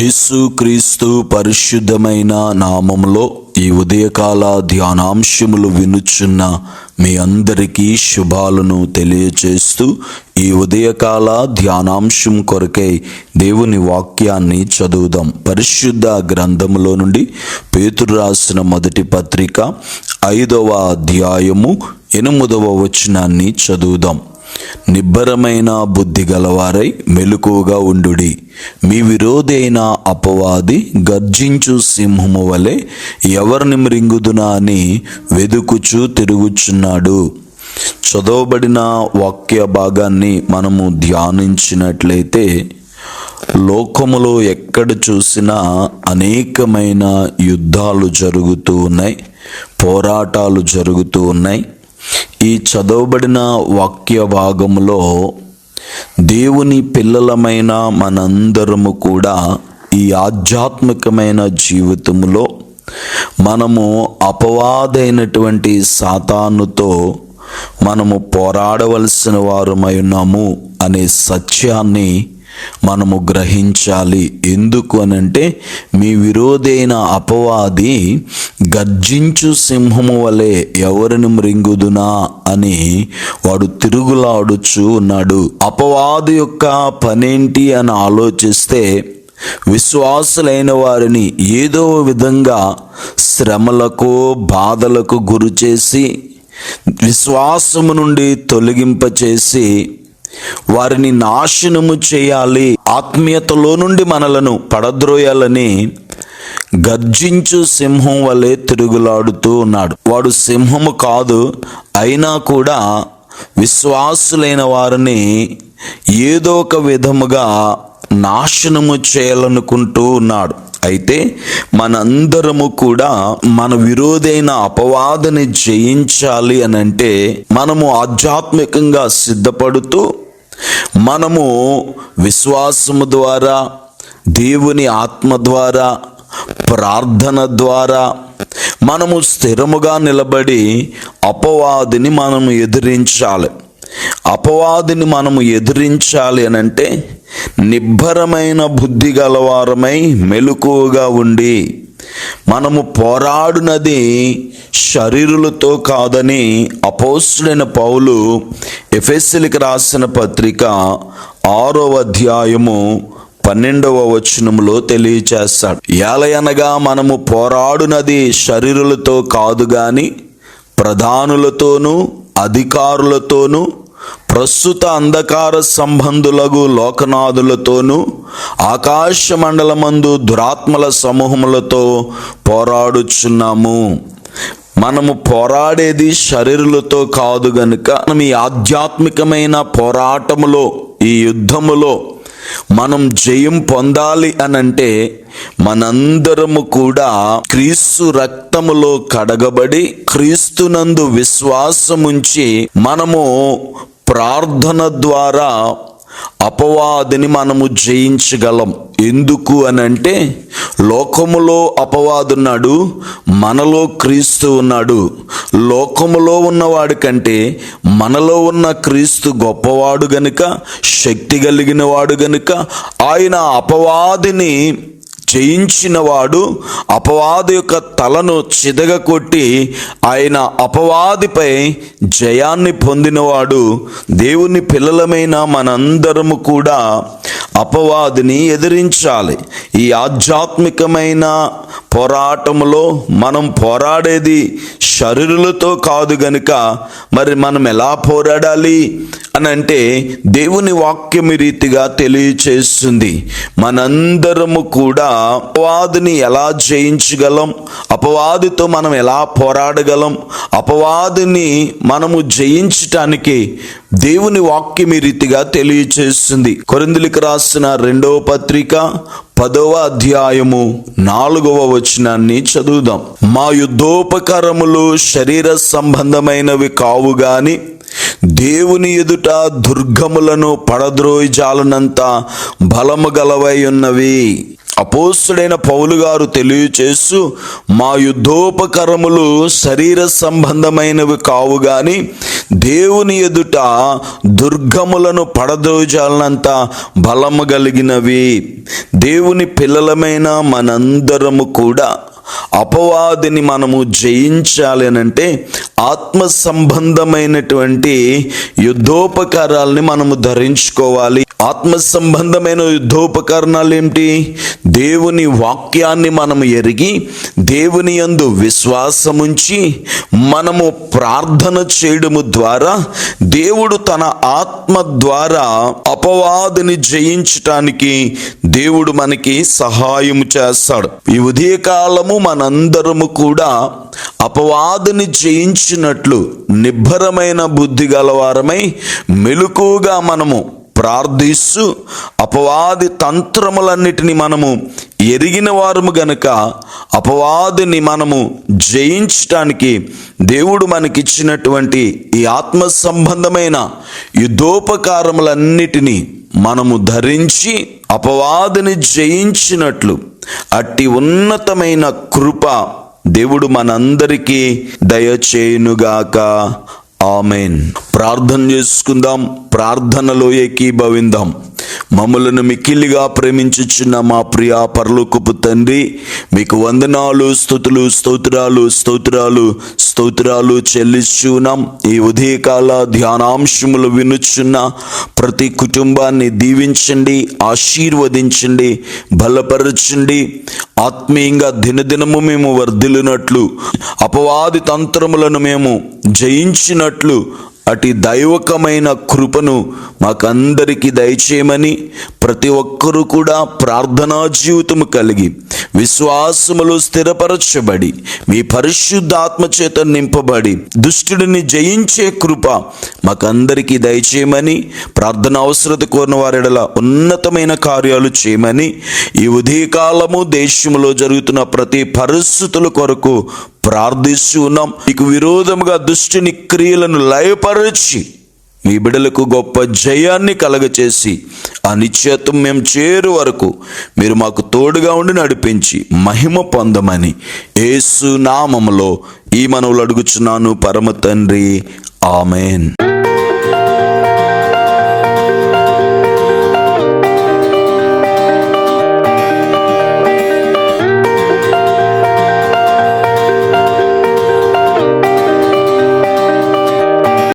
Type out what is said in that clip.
యేసుక్రీస్తు పరిశుద్ధమైన నామములో ఈ ఉదయకాల ధ్యానాంశములు వినుచున్న మీ అందరికీ శుభాలను తెలియచేస్తూ ఈ ఉదయకాల ధ్యానాంశం కొరకై దేవుని వాక్యాన్ని చదువుదాం. పరిశుద్ధ గ్రంథములో నుండి పేతురు రాసిన మొదటి పత్రిక ఐదవ అధ్యాయము ఎనిమిదవ వచనాన్ని చదువుదాం. నిబ్బరమైన బుద్ధి గలవారై మెలకువగా ఉండుడి. మీ విరోధైన అపవాది గర్జించు సింహము వలె ఎవరిని మృంగుదునా అని వెదుకుచూ తిరుగుచున్నాడు. చదవబడిన వాక్య భాగాన్ని మనము ధ్యానించినట్లయితే లోకములో ఎక్కడ చూసినా అనేకమైన యుద్ధాలు జరుగుతూ ఉన్నాయి పోరాటాలు జరుగుతూ ఉన్నాయి. ఈ చదవబడిన వాక్య భాగంలో దేవుని పిల్లలమైన మనందరము కూడా ఈ ఆధ్యాత్మికమైన జీవితంలో మనము అపవాదైనటువంటి సాతానుతో మనము పోరాడవలసిన వారమై ఉన్నాము అనే సత్యాన్ని మనము గ్రహించాలి. ఎందుకు అనంటే మీ విరోధైన అపవాది గర్జించు సింహము వలె ఎవరిని మృంగుదునా అని వాడు తిరుగులాడుచు ఉన్నాడు. అపవాది యొక్క పనేంటి అని ఆలోచిస్తే విశ్వాసులైన వారిని ఏదో విధంగా శ్రమలకు బాధలకు గురి చేసి విశ్వాసము నుండి తొలగింపచేసి వారిని నాశనము చేయాలి. ఆత్మీయతలో నుండి మనలను పడద్రోయాలని గర్జించు సింహం వలె తిరుగులాడుతూ ఉన్నాడు. వాడు సింహము కాదు అయినా కూడా విశ్వాసులైన వారిని ఏదో ఒక విధముగా నాశనము చేయాలనుకుంటూ ఉన్నాడు. అయితే మనందరము కూడా మన విరోధైన అపవాదని జయించాలి అని అంటే మనము ఆధ్యాత్మికంగా సిద్ధపడుతూ మనము విశ్వాసము ద్వారా దేవుని ఆత్మ ద్వారా ప్రార్థన ద్వారా మనము స్థిరముగా నిలబడి అపవాదిని మనము ఎదిరించాలి. అపవాదిని మనము ఎదిరించాలి అని అంటే నిబ్బరమైన బుద్ధి గలవారమై మెలకువగా ఉండి మనము పోరాడునది శరీరులతో కాదని అపోస్డైన పౌలు ఎఫెస్సిలికి రాసిన పత్రిక ఆరో అధ్యాయము పన్నెండవ వచనములో తెలియచేస్తాడు. ఏలయనగా మనము పోరాడునది శరీరులతో కాదు గాని ప్రధానులతోనూ అధికారులతోనూ ప్రస్తుత అంధకార సంబంధులగు లోకనాథులతోనూ ఆకాశ మండలమందు దురాత్మల సమూహములతో పోరాడుచున్నాము. మనము పోరాడేది శరీరులతో కాదు గనుక మనం ఈ ఆధ్యాత్మికమైన పోరాటములో ఈ యుద్ధములో మనం జయం పొందాలి అనంటే మనందరము కూడా క్రీస్తు రక్తములో కడగబడి క్రీస్తునందు విశ్వాసముంచి మనము ప్రార్థన ద్వారా అపవాదిని మనము జయించగలం. ఎందుకు అని అంటే లోకములో అపవాదున్నాడు మనలో క్రీస్తు ఉన్నాడు. లోకములో ఉన్నవాడి కంటే మనలో ఉన్న క్రీస్తు గొప్పవాడు గనుక శక్తి కలిగిన వాడు గనుక ఆయన అపవాదిని జయించినవాడు అపవాది యొక్క తలను చిదగ కొట్టి ఆయన అపవాదిపై జయాన్ని పొందినవాడు దేవుని పిల్లలమైన మనందరము కూడా అపవాదిని ఎదిరించాలి. ఈ ఆధ్యాత్మికమైన పోరాటంలో మనం పోరాడేది శరీరులతో కాదు గనుక మరి మనం ఎలా పోరాడాలి అని అంటే దేవుని వాక్యం రీతిగా తెలియచేస్తుంది. మనందరము కూడా అపవాదిని ఎలా జయించగలం? అపవాదితో మనం ఎలా పోరాడగలం? అపవాదిని మనము జయించటానికి దేవుని వాక్యం రీతిగా తెలియచేస్తుంది. కొరిందులకు రాసిన రెండవ పత్రిక పదవ అధ్యాయము నాలుగవ వచనాన్ని చదువుదాం. మా యుద్ధోపకరములు శరీర సంబంధమైనవి కావు గాని దేవుని ఎదుట దుర్గములను పడద్రోయిజాలనంత బలము గలవై ఉన్నవి. అపోస్తుడైన పౌలు గారు తెలియచేస్తూ మా యుద్ధోపకరములు శరీర సంబంధమైనవి కావు గాని దేవుని ఎదుట దుర్గములను పడదోజాలనంత బలము కలిగినవి. దేవుని పిల్లలమైన మనందరము కూడా అపవాదిని మనము జయించాలి అని అంటే ఆత్మ సంబంధమైనటువంటి యుద్ధోపకారాలని మనము ధరించుకోవాలి. ఆత్మ సంబంధమైన యుద్ధోపకరణాలు ఏమిటి? దేవుని వాక్యాన్ని మనము ఎరిగి దేవుని యందు విశ్వాసముంచి మనము ప్రార్థన చేయడము ద్వారా దేవుడు తన ఆత్మ ద్వారా అపవాదిని జయించటానికి దేవుడు మనకి సహాయం చేస్తాడు. ఈ ఉదయకాలము మనందరము కూడా అపవాదిని జయించినట్లు నిబ్బరమైన బుద్ధి గలవారమై మెలకుగా మనము ప్రార్థిస్తూ అపవాది తంత్రములన్నిటిని మనము ఎరిగిన వారము గనుక అపవాదిని మనము జయించటానికి దేవుడు మనకిచ్చినటువంటి ఈ ఆత్మ సంబంధమైన యుద్ధోపకారములన్నిటినీ మనము ధరించి అపవాదిని జయించినట్లు అట్టి ఉన్నతమైన కృప దేవుడు మనందరికీ దయచేయునుగాక. ఆమెన్. ప్రార్థన చేసుకుందాం. ప్రార్థనలో ఏకీభవిందాం. మమ్మలను మిక్కిలిగా ప్రేమించుచున్న మా ప్రియ పరలోకపు తండ్రి మీకు వందనాలు స్థుతులు స్తోత్రాలు స్తోత్రాలు స్తోత్రాలు చెల్లిస్తున్నాం ఈ ఉదయకాల ధ్యానాంశములు వినుచున్న ప్రతి కుటుంబాన్ని దీవించండి ఆశీర్వదించండి బలపరచండి. ఆత్మీయంగా దినదినము మేము వర్ధిల్లినట్లు అపవాది తంత్రములను మేము జయించినట్లు అటు దైవకమైన కృపను మాకందరికీ దయచేయమని ప్రతి ఒక్కరూ కూడా ప్రార్థనా జీవితము కలిగి విశ్వాసములు స్థిరపరచబడి మీ పరిశుద్ధాత్మ చేత నింపబడి దుష్టుడిని జయించే కృప మాకందరికీ దయచేయమని ప్రార్థన అవసరత కోరిన వారిడల ఉన్నతమైన కార్యాలు చేయమని ఈ ఉదయకాలము దేశంలో జరుగుతున్న ప్రతి పరిస్థితుల కొరకు ప్రార్థిస్తూ ఉన్నాం మీకు విరోధముగా దుష్టుని క్రియలను లయపరచి మీ బిడలకు గొప్ప జయాన్ని కలగచేసి ఆ నిశ్చేతం మేము చేరు వరకు మీరు మాకు తోడుగా ఉండి నడిపించి మహిమ పొందమని ఏసు నామములో ఈ మనవులు అడుగుచున్నాను. పరమ తండ్రి. ఆమెన్.